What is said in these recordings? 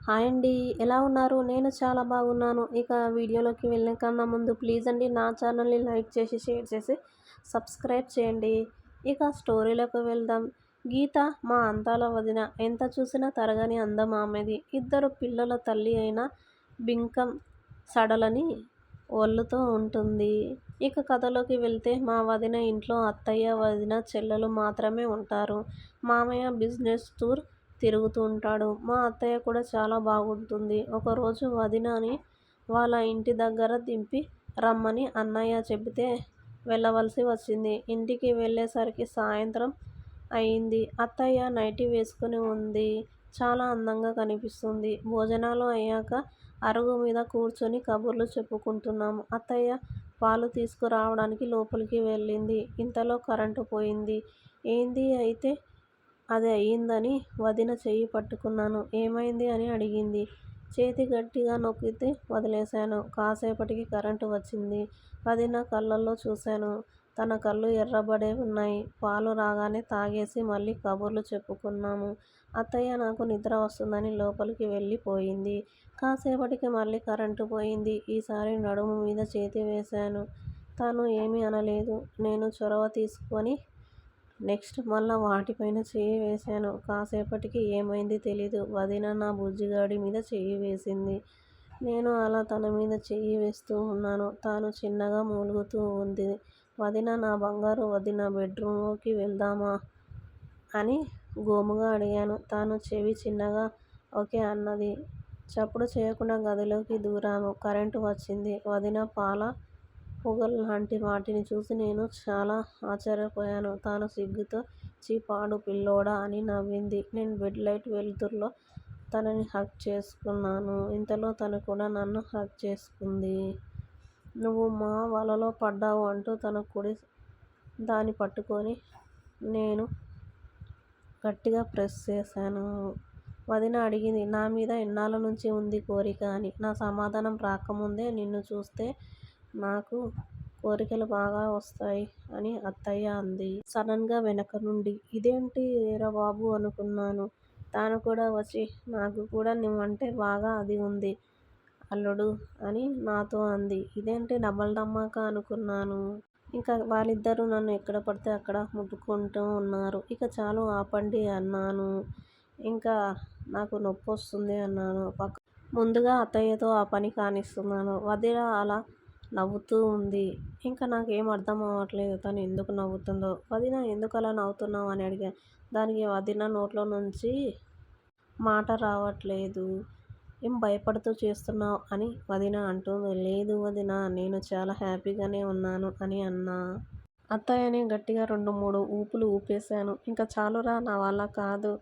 Hi అండి ఎలా ఉన్నారు? నేను చాలా బాగున్నాను. ఇక వీడియోలోకి వెళ్ళిన కన్నా ముందు ప్లీజ్ అండి నా ఛానల్ని లైక్ చేసి షేర్ చేసి సబ్స్క్రైబ్ చేయండి. ఇక స్టోరీలోకి వెళ్దాం. గీత మా అందాల వదిన ఎంత చూసినా తరగని అందం ఆమెది. ఇద్దరు పిల్లల తల్లి అయిన బింకం సడలని ఒళ్ళుతో ఉంటుంది. ఇక కథలోకి వెళ్తే మా వదిన ఇంట్లో అత్తయ్య వదిన చెల్లెలు మాత్రమే ఉంటారు. మామయ్య బిజినెస్ టూర్ తిరుగుతూ ఉంటాడు. మా అత్తయ్య కూడా చాలా బాగుంటుంది. ఒకరోజు వదినని వాళ్ళ ఇంటి దగ్గర దింపి రమ్మని అన్నయ్య చెబితే వెళ్ళవలసి వచ్చింది. ఇంటికి వెళ్ళేసరికి సాయంత్రం అయింది. అత్తయ్య నైటీ వేసుకుని ఉంది. చాలా అందంగా కనిపిస్తుంది. భోజనాలు అయ్యాక అరుగు మీద కూర్చొని కబుర్లు చెప్పుకుంటున్నాము అత్తయ్య పాలు తీసుకురావడానికి లోపలికి వెళ్ళింది. ఇంతలో కరెంటు పోయింది. ఏంది అయితే అది అయ్యిందని వదిన చెయ్యి పట్టుకున్నాను. ఏమైంది అని అడిగింది. చేతి గట్టిగా నొక్కితే వదిలేశాను. కాసేపటికి కరెంటు వచ్చింది. వదిన కళ్ళల్లో చూశాను. తన కళ్ళు ఎర్రబడే ఉన్నాయి. పాలు రాగానే తాగేసి మళ్ళీ కబుర్లు చెప్పుకున్నాము. అత్తయ్య నాకు నిద్ర వస్తుందని లోపలికి వెళ్ళిపోయింది. కాసేపటికి మళ్ళీ కరెంటు పోయింది. ఈసారి నడుము మీద చేతి వేశాను. తను ఏమీ అనలేదు. నేను చొరవ తీసుకొని నెక్స్ట్ మళ్ళా వాటిపైన చెయ్యి వేశాను. కాసేపటికి ఏమైంది తెలీదు. వదిన నా బుజ్జిగాడి మీద చెయ్యి వేసింది. నేను అలా తన మీద చెయ్యి వేస్తూ ఉన్నాను. తాను చిన్నగా మూలుగుతూ ఉంది. వదిన నా బంగారు వదిన బెడ్రూమ్లోకి వెళ్దామా? అని గోముగా అడిగాను. తాను చెవి చిన్నగా ఓకే అన్నది. చప్పుడు చేయకుండా గదిలోకి దూరాము. కరెంటు వచ్చింది. వదిన పాల పొగల్లాంటి వాటిని చూసి నేను చాలా ఆశ్చర్యపోయాను. తాను సిగ్గుతో ఛీ పాడు పిల్లోడా అని నవ్వింది. నేను బెడ్ లైట్ వెలుతుర్లో తనని హగ్ చేసుకున్నాను. ఇంతలో తను కూడా నన్ను హగ్ చేసుకుంది. నువ్వు మా వలలో పడ్డావు అంటూ తన కుడి దాన్ని పట్టుకొని నేను గట్టిగా ప్రెస్ చేశాను. వదిన అడిగింది నా మీద ఎన్నాళ్ళ నుంచి ఉంది కోరిక అని. నా సమాధానం రాకముందే నిన్ను చూస్తే నాకు కోరికలు బాగా వస్తాయి అని అత్తయ్య అంది. సడన్గా వెనక నుండి. ఇదేంటి ఏరా బాబు అనుకున్నాను. తాను కూడా వచ్చి నాకు కూడా నువ్వంటే బాగా అది ఉంది అల్లుడు అని నాతో అంది. ఇదేంటి డబల్ డమ్మాక అనుకున్నాను. ఇంకా వాళ్ళిద్దరూ నన్ను ఎక్కడ పడితే అక్కడ ముట్టుకుంటూ ఉన్నారు. ఇక చాలు ఆపండి అన్నాను. ఇంకా నాకు నొప్పి వస్తుంది అన్నాను. ముందుగా అత్తయ్యతో ఆ పని కానిస్తున్నాను. వదిన అలా నవ్వుతూ ఉంది. ఇంక నాకేం అర్థం అవ్వట్లేదు తను ఎందుకు నవ్వుతుందో. వదినా అలా నవ్వుతున్నావు అని అడిగా దానికి వదిన నోట్లో నుంచి మాట రావట్లేదు. ఏం భయపడుతూ చేస్తున్నావు అని వదిన అంటుంది లేదు వదినా నేను చాలా హ్యాపీగానే ఉన్నాను అని అన్నా. అత్తయ్యని గట్టిగా రెండు మూడు ఊపులు ఊపేశాను. ఇంకా చాలురా నా వల్ల కాదు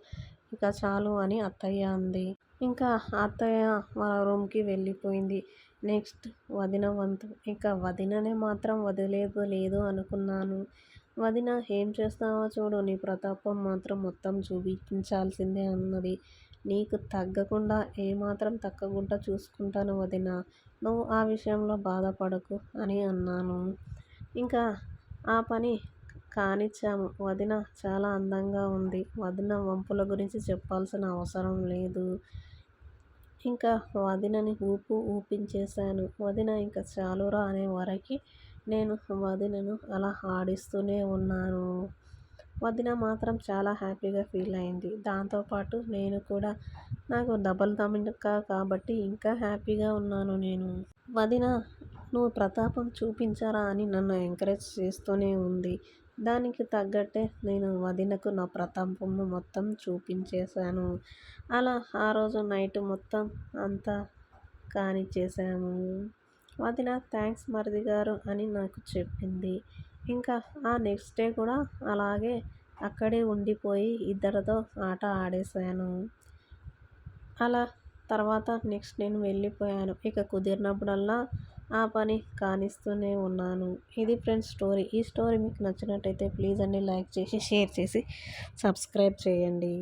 ఇక చాలు అని అత్తయ్య అంది. ఇంకా అత్తయ్య వాళ్ళ రూమ్కి వెళ్ళిపోయింది. నెక్స్ట్ వదిన వంతు. ఇక వదిననే మాత్రం వదిలేదు లేదు అనుకున్నాను. వదిన ఏం చేస్తావో చూడు నీ ప్రతాపం మాత్రం మొత్తం చూపించాల్సిందే అన్నది. నీకు తగ్గకుండా ఏమాత్రం తగ్గకుండా చూసుకుంటాను వదినా. నువ్వు ఆ విషయంలో బాధపడకు అని అన్నాను. ఇంకా ఆ పని కానిచ్చాము. వదిన చాలా అందంగా ఉంది. వదిన వంపుల గురించి చెప్పాల్సిన అవసరం లేదు. ఇంకా వదినని ఊపు ఊపించేశాను. వదిన ఇంకా చాలురా అనే వరకి నేను వదినను అలా ఆడిస్తూనే ఉన్నాను. వదిన మాత్రం చాలా హ్యాపీగా ఫీల్ అయింది. దాంతోపాటు నేను కూడా. నాకు డబల్ ధమాకా కాబట్టి ఇంకా హ్యాపీగా ఉన్నాను నేను. వదిన నువ్వు ప్రతాపం చూపించరా అని నన్ను ఎంకరేజ్ చేస్తూనే ఉంది. దానికి తగ్గట్టే నేను వదినకు నా ప్రతాపం మొత్తం చూపించేశాను. అలా ఆ రోజు నైట్ మొత్తం అంతా కానిచ్చేసాము వదిన థ్యాంక్స్ మరిది గారు అని నాకు చెప్పింది. ఇంకా ఆ నెక్స్ట్ డే కూడా అలాగే అక్కడే ఉండిపోయి ఇద్దరితో ఆట ఆడేశాను. అలా తర్వాత నెక్స్ట్ నేను వెళ్ళిపోయాను. ఇక కుదిరినప్పుడల్లా ఆ పని కానిస్తూనే ఉన్నాను. ఇది ఫ్రెండ్స్ స్టోరీ. ఈ స్టోరీ మీకు నచ్చినట్టయితే ప్లీజ్ అండి లైక్ చేసి షేర్ చేసి సబ్స్క్రైబ్ చేయండి.